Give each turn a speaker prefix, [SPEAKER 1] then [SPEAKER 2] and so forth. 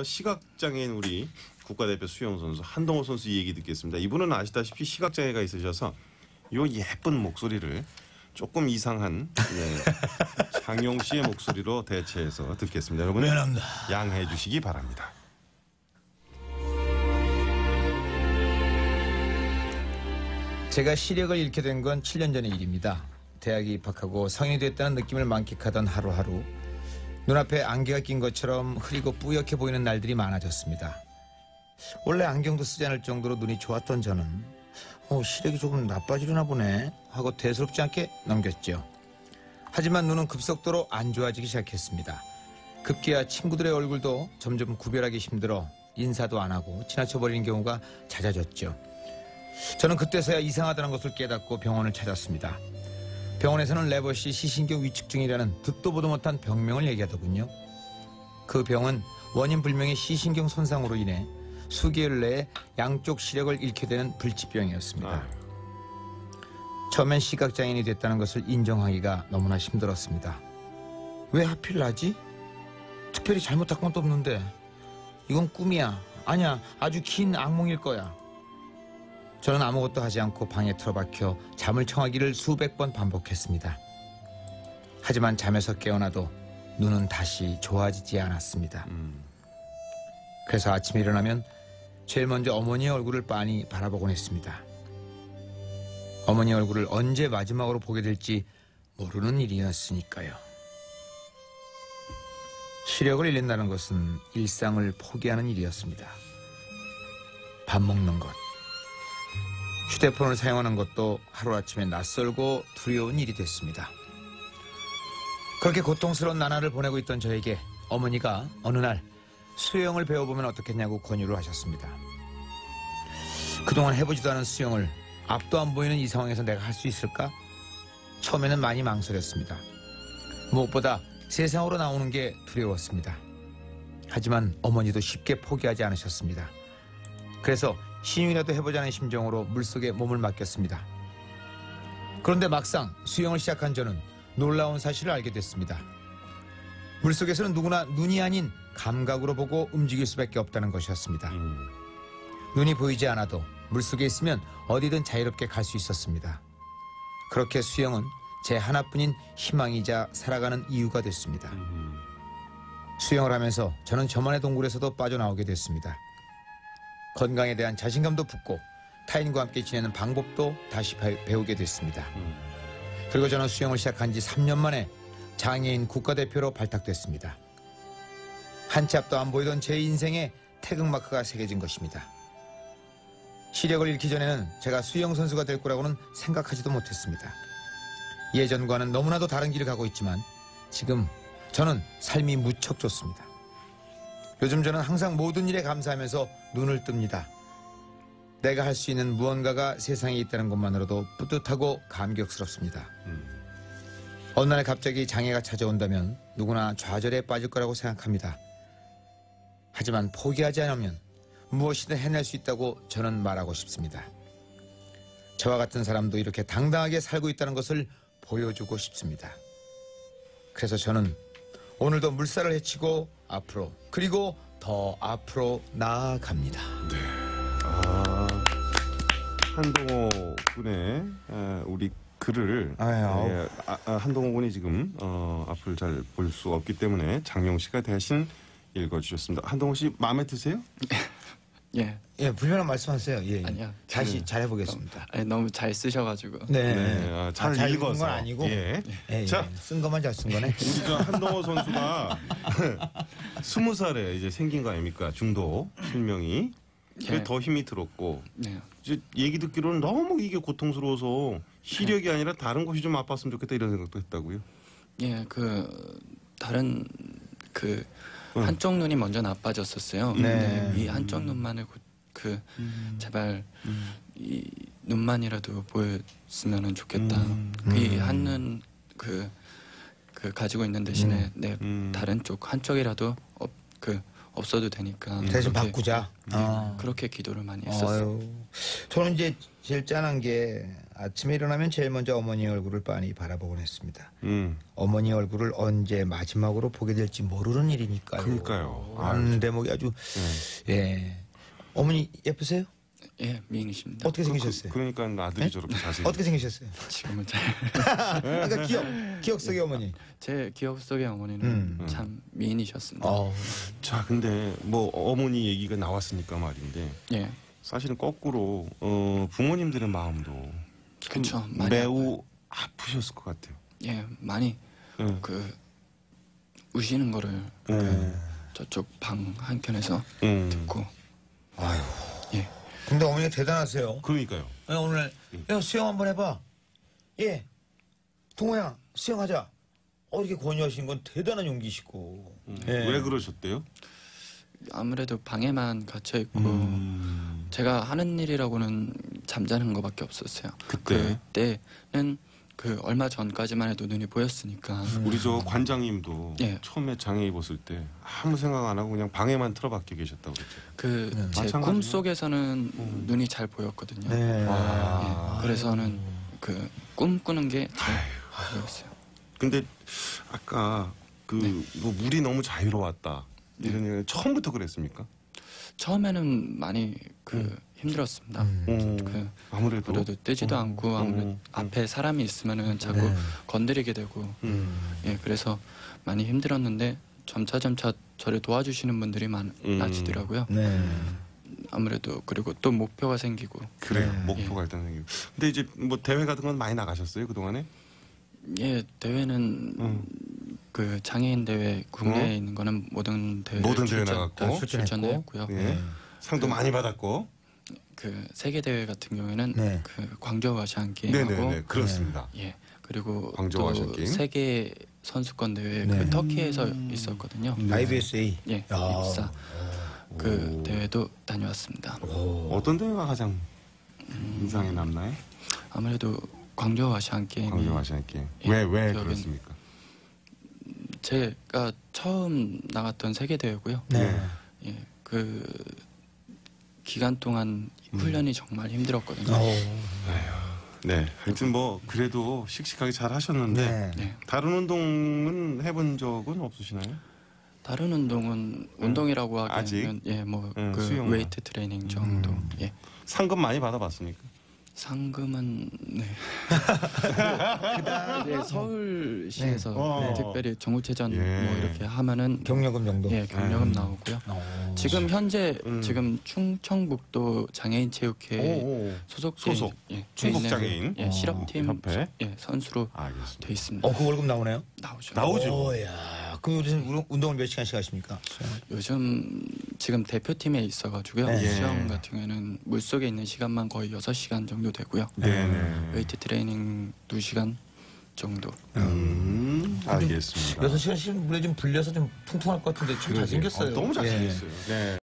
[SPEAKER 1] 어, 시각장애인 우리 국가대표 수영 선수 한동호 선수 얘기 듣겠습니다. 이분은 아시다시피 시각장애가 있으셔서 요 예쁜 목소리를 조금 이상한 네, 장용 씨의 목소리로 대체해서 듣겠습니다. 여러분
[SPEAKER 2] 미안합니다.
[SPEAKER 1] 양해해 주시기 바랍니다.
[SPEAKER 2] 제가 시력을 잃게 된 건 7년 전의 일입니다. 대학에 입학하고 성인이 됐다는 느낌을 만끽하던 하루하루 눈앞에 안개가 낀 것처럼 흐리고 뿌옇게 보이는 날들이 많아졌습니다. 원래 안경도 쓰지 않을 정도로 눈이 좋았던 저는 어, 시력이 조금 나빠지려나 보네 하고 대수롭지 않게 넘겼죠. 하지만 눈은 급속도로 안 좋아지기 시작했습니다. 급기야 친구들의 얼굴도 점점 구별하기 힘들어 인사도 안 하고 지나쳐버리는 경우가 잦아졌죠. 저는 그때서야 이상하다는 것을 깨닫고 병원을 찾았습니다. 병원에서는 레버시 시신경 위축증이라는 듣도 보도 못한 병명을 얘기하더군요. 그 병은 원인 불명의 시신경 손상으로 인해 수개월 내에 양쪽 시력을 잃게 되는 불치병이었습니다.
[SPEAKER 1] 아,
[SPEAKER 2] 처음엔 시각장애인이 됐다는 것을 인정하기가 너무나 힘들었습니다. 왜 하필 나지? 특별히 잘못한 것도 없는데 이건 꿈이야. 아니야. 아주 긴 악몽일 거야. 저는 아무것도 하지 않고 방에 틀어박혀 잠을 청하기를 수백 번 반복했습니다. 하지만 잠에서 깨어나도 눈은 다시 좋아지지 않았습니다.
[SPEAKER 1] 음,
[SPEAKER 2] 그래서 아침에 일어나면 제일 먼저 어머니의 얼굴을 빤히 바라보곤 했습니다. 어머니 얼굴을 언제 마지막으로 보게 될지 모르는 일이었으니까요. 시력을 잃는다는 것은 일상을 포기하는 일이었습니다. 밥 먹는 것, 휴대폰을 사용하는 것도 하루아침에 낯설고 두려운 일이 됐습니다. 그렇게 고통스러운 나날을 보내고 있던 저에게 어머니가 어느 날 수영을 배워보면 어떻겠냐고 권유를 하셨습니다. 그동안 해보지도 않은 수영을 앞도 안 보이는 이 상황에서 내가 할 수 있을까? 처음에는 많이 망설였습니다. 무엇보다 세상으로 나오는 게 두려웠습니다. 하지만 어머니도 쉽게 포기하지 않으셨습니다. 그래서 신용이라도 해보자는 심정으로 물속에 몸을 맡겼습니다. 그런데 막상 수영을 시작한 저는 놀라운 사실을 알게 됐습니다. 물속에서는 누구나 눈이 아닌 감각으로 보고 움직일 수밖에 없다는 것이었습니다.
[SPEAKER 1] 음,
[SPEAKER 2] 눈이 보이지 않아도 물속에 있으면 어디든 자유롭게 갈 수 있었습니다. 그렇게 수영은 제 하나뿐인 희망이자 살아가는 이유가 됐습니다.
[SPEAKER 1] 음,
[SPEAKER 2] 수영을 하면서 저는 저만의 동굴에서도 빠져나오게 됐습니다. 건강에 대한 자신감도 붙고 타인과 함께 지내는 방법도 다시 배- 배우게 됐습니다.
[SPEAKER 1] 음.
[SPEAKER 2] 그리고 저는 수영을 시작한 지 3년 만에 장애인 국가대표로 발탁됐습니다. 한 치 앞도 안 보이던 제 인생에 태극마크가 새겨진 것입니다. 시력을 잃기 전에는 제가 수영 선수가 될 거라고는 생각하지도 못했습니다. 예전과는 너무나도 다른 길을 가고 있지만 지금 저는 삶이 무척 좋습니다. 요즘 저는 항상 모든 일에 감사하면서 눈을 뜹니다. 내가 할 수 있는 무언가가 세상에 있다는 것만으로도 뿌듯하고 감격스럽습니다.
[SPEAKER 1] 음.
[SPEAKER 2] 어느 날 갑자기 장애가 찾아온다면 누구나 좌절에 빠질 거라고 생각합니다. 하지만 포기하지 않으면 무엇이든 해낼 수 있다고 저는 말하고 싶습니다. 저와 같은 사람도 이렇게 당당하게 살고 있다는 것을 보여주고 싶습니다. 그래서 저는 오늘도 물살을 헤치고 앞으로 그리고 더 앞으로 나아갑니다.
[SPEAKER 1] 아, 한동호 군의 에, 우리 글을
[SPEAKER 2] 아유.
[SPEAKER 1] 예, 아, 아, 한동호 군이 지금 어, 앞을 잘 볼 수 없기 때문에 장용 씨가 대신 읽어주셨습니다. 한동호 씨 마음에 드세요?
[SPEAKER 3] 예.
[SPEAKER 2] 예, 불편한 말씀하세요. 예, 예.
[SPEAKER 3] 아니요.
[SPEAKER 2] 다시
[SPEAKER 3] 그-
[SPEAKER 2] 잘 해보겠습니다.
[SPEAKER 3] 아니, 너무 잘 쓰셔가지고.
[SPEAKER 2] 네,
[SPEAKER 1] 네, 아,
[SPEAKER 2] 잘잘 읽은. 건 아니고
[SPEAKER 1] 예.
[SPEAKER 2] 예, 예.
[SPEAKER 1] 자.
[SPEAKER 2] 쓴 것만 잘 쓴 거네.
[SPEAKER 1] 우리 저 한동호 선수가 스무 살에 이제 생긴 거 아닙니까? 중도 실명이.
[SPEAKER 3] 예.
[SPEAKER 1] 더 힘이 들었고
[SPEAKER 3] 네.
[SPEAKER 1] 이제 얘기 듣기로는 너무 이게 고통스러워서 시력이 아니라 다른 곳이 좀 아팠으면 좋겠다 이런 생각도 했다고요.
[SPEAKER 3] 예, 그 다른 그
[SPEAKER 1] 응.
[SPEAKER 3] 한쪽 눈이 먼저 나빠졌었어요.
[SPEAKER 2] 네.
[SPEAKER 3] 이 한쪽 눈만을 고- 그 제발 이 눈만이라도 보였으면 좋겠다.
[SPEAKER 1] 음.
[SPEAKER 3] 이 한눈 그, 그 가지고 있는 대신에 내
[SPEAKER 1] 음.
[SPEAKER 3] 다른 쪽 한쪽이라도 어, 그 없어도 되니까
[SPEAKER 2] 대신
[SPEAKER 3] 그렇게,
[SPEAKER 2] 바꾸자. 어.
[SPEAKER 3] 그렇게 기도를 많이 했었어요.
[SPEAKER 2] 아유. 저는 이제 제일 짠한 게 아침에 일어나면 제일 먼저 어머니 얼굴을 빤히 바라보곤 했습니다.
[SPEAKER 1] 음.
[SPEAKER 2] 어머니 얼굴을 언제 마지막으로 보게 될지 모르는 일이니까요.
[SPEAKER 1] 그러니까요.
[SPEAKER 2] 한 대목이 아주 예. 어머니 예쁘세요?
[SPEAKER 3] 예, 미인이십니다.
[SPEAKER 2] 어떻게 생기셨어요?
[SPEAKER 1] 그, 러니까 아들이
[SPEAKER 2] 네?
[SPEAKER 1] 저렇게 자세히.
[SPEAKER 2] 어떻게 생기셨어요?
[SPEAKER 3] 지금은 잘
[SPEAKER 2] 그러니까 기억 기억 속의 어머니.
[SPEAKER 3] 제 기억 속의 어머니는
[SPEAKER 2] 음.
[SPEAKER 3] 참 미인이셨습니다.
[SPEAKER 2] 어.
[SPEAKER 1] 자, 근데 뭐 어머니 얘기가 나왔으니까 말인데
[SPEAKER 3] 예,
[SPEAKER 1] 사실은 거꾸로 어, 부모님들의 마음도 참
[SPEAKER 3] 그쵸, 많이
[SPEAKER 1] 매우 아프셨을 것 같아요.
[SPEAKER 3] 예, 많이
[SPEAKER 1] 예.
[SPEAKER 3] 그 우시는 거를
[SPEAKER 1] 예.
[SPEAKER 3] 그 저쪽 방 한켠에서
[SPEAKER 1] 음.
[SPEAKER 3] 듣고
[SPEAKER 2] 아유.
[SPEAKER 3] 예,
[SPEAKER 2] 근데 어머니가 대단하세요.
[SPEAKER 1] 그러니까요.
[SPEAKER 2] 야, 오늘 야 수영 한번 해봐. 예. 동호야 수영하자. 어 이렇게 권유하신 건 대단한 용기시고.
[SPEAKER 1] 음.
[SPEAKER 2] 예.
[SPEAKER 1] 왜 그러셨대요?
[SPEAKER 3] 아무래도 방에만 갇혀 있고
[SPEAKER 1] 음.
[SPEAKER 3] 제가 하는 일이라고는 잠자는 거밖에 없었어요.
[SPEAKER 1] 그때?
[SPEAKER 3] 그때는 그 얼마 전까지만 해도 눈이 보였으니까
[SPEAKER 1] 우리 저 관장님도
[SPEAKER 3] 예.
[SPEAKER 1] 처음에 장애 입었을 때 아무 생각 안 하고 그냥 방에만 틀어박혀 계셨다고 그랬죠.
[SPEAKER 3] 그제
[SPEAKER 1] 마찬가지네요.
[SPEAKER 3] 꿈 속에서는 눈이 잘 보였거든요.
[SPEAKER 2] 네.
[SPEAKER 1] 아.
[SPEAKER 3] 예, 그래서는 그 꿈꾸는 게잘 보였어요.
[SPEAKER 1] 근데 아까 그 뭐 물이 너무 자유로웠다 이런 얘기 처음부터 그랬습니까?
[SPEAKER 3] 처음에는 많이 그 힘들었습니다.
[SPEAKER 1] 음.
[SPEAKER 3] 그
[SPEAKER 1] 아무래도
[SPEAKER 3] 그래도 뜨지도
[SPEAKER 1] 음.
[SPEAKER 3] 않고 아무래도
[SPEAKER 1] 음.
[SPEAKER 3] 앞에 사람이 있으면은 자꾸
[SPEAKER 2] 네.
[SPEAKER 3] 건드리게 되고
[SPEAKER 1] 음.
[SPEAKER 3] 예 그래서 많이 힘들었는데 점차 점차 저를 도와주시는 분들이
[SPEAKER 1] 음.
[SPEAKER 3] 많아지더라고요.
[SPEAKER 2] 네.
[SPEAKER 3] 아무래도 그리고 또 목표가 생기고
[SPEAKER 1] 그래요.
[SPEAKER 2] 네.
[SPEAKER 1] 목표가 일단 생기고. 근데 이제 뭐 대회 같은 건 많이 나가셨어요 그 동안에?
[SPEAKER 3] 예 대회는
[SPEAKER 1] 음.
[SPEAKER 3] 그 장애인 대회 국내에
[SPEAKER 1] 어?
[SPEAKER 3] 있는 거는 모든 대회
[SPEAKER 1] 모든 대회 나갔고.
[SPEAKER 3] 다 출전했고요.
[SPEAKER 1] 예.
[SPEAKER 2] 네.
[SPEAKER 1] 상도
[SPEAKER 3] 그-
[SPEAKER 1] 많이 받았고.
[SPEAKER 3] 그 세계 대회 같은 경우에는
[SPEAKER 2] 네.
[SPEAKER 3] 그 광저우 아시안 게임하고
[SPEAKER 1] 네네네 그렇습니다.
[SPEAKER 3] 예 그리고
[SPEAKER 1] 광저우 아시안
[SPEAKER 3] 또
[SPEAKER 1] 게임?
[SPEAKER 3] 세계 선수권 대회
[SPEAKER 2] 네.
[SPEAKER 3] 그 터키에서 있었거든요.
[SPEAKER 2] IBSA.
[SPEAKER 3] 예
[SPEAKER 2] 야.
[SPEAKER 3] 입사 그
[SPEAKER 1] 오.
[SPEAKER 3] 대회도 다녀왔습니다.
[SPEAKER 1] 어떤 대회가 가장 인상에 남나요?
[SPEAKER 3] 아무래도 광저우 아시안 게임이
[SPEAKER 1] 광주 아시안 게임.
[SPEAKER 3] 예,
[SPEAKER 1] 왜 왜
[SPEAKER 3] 기억엔-
[SPEAKER 1] 그렇습니까?
[SPEAKER 3] 제가 처음 나갔던 세계 대회고요.
[SPEAKER 2] 네.
[SPEAKER 3] 예, 그 기간 동안 훈련이 정말 힘들었거든요.
[SPEAKER 2] 어.
[SPEAKER 1] 네. 하여튼 뭐 그래도 씩씩하게 잘 하셨는데
[SPEAKER 2] 네.
[SPEAKER 3] 네.
[SPEAKER 1] 다른 운동은 해본 적은 없으시나요?
[SPEAKER 3] 다른 운동은 운동이라고
[SPEAKER 1] 아직?
[SPEAKER 3] 하기에는 예, 뭐
[SPEAKER 1] 음,
[SPEAKER 3] 그. 웨이트 트레이닝 정도.
[SPEAKER 2] 음.
[SPEAKER 3] 예.
[SPEAKER 1] 상금 많이 받아봤습니까?
[SPEAKER 3] 상금은 네. 네 서울시에서
[SPEAKER 1] 네. 어.
[SPEAKER 3] 네, 특별히 정우체전
[SPEAKER 1] 예.
[SPEAKER 3] 뭐 이렇게 하면은
[SPEAKER 2] 경력금 정도.
[SPEAKER 3] 예 경력금
[SPEAKER 1] 음.
[SPEAKER 3] 나오고요.
[SPEAKER 2] 어.
[SPEAKER 3] 지금 현재
[SPEAKER 1] 음.
[SPEAKER 3] 지금 충청북도 장애인 체육회
[SPEAKER 1] 오, 오.
[SPEAKER 3] 소속
[SPEAKER 1] 소속.
[SPEAKER 3] 예,
[SPEAKER 1] 충북 장애인
[SPEAKER 3] 예, 실업팀
[SPEAKER 1] 협회.
[SPEAKER 3] 예, 선수로
[SPEAKER 1] 알겠습니다.
[SPEAKER 3] 돼 있습니다.
[SPEAKER 2] 어, 그 월급 나오네요?
[SPEAKER 3] 나오죠.
[SPEAKER 1] 나오죠.
[SPEAKER 2] 오, 야. 그럼 요즘 운- 운동을 몇 시간씩 하십니까?
[SPEAKER 3] 요즘 지금 대표팀에 있어가지고요.
[SPEAKER 2] 네.
[SPEAKER 3] 수영 같은 경우에는 물 속에 있는 시간만 거의 6시간 정도 되고요.
[SPEAKER 1] 네네.
[SPEAKER 3] 웨이트 트레이닝 2시간 정도.
[SPEAKER 1] 음, 알겠습니다.
[SPEAKER 2] 여섯 시간씩 물에 좀 불려서 좀 퉁퉁할 것 같은데 좀. 잘생겼어요.
[SPEAKER 1] 어, 너무
[SPEAKER 2] 예.
[SPEAKER 1] 잘생겼어요. 네.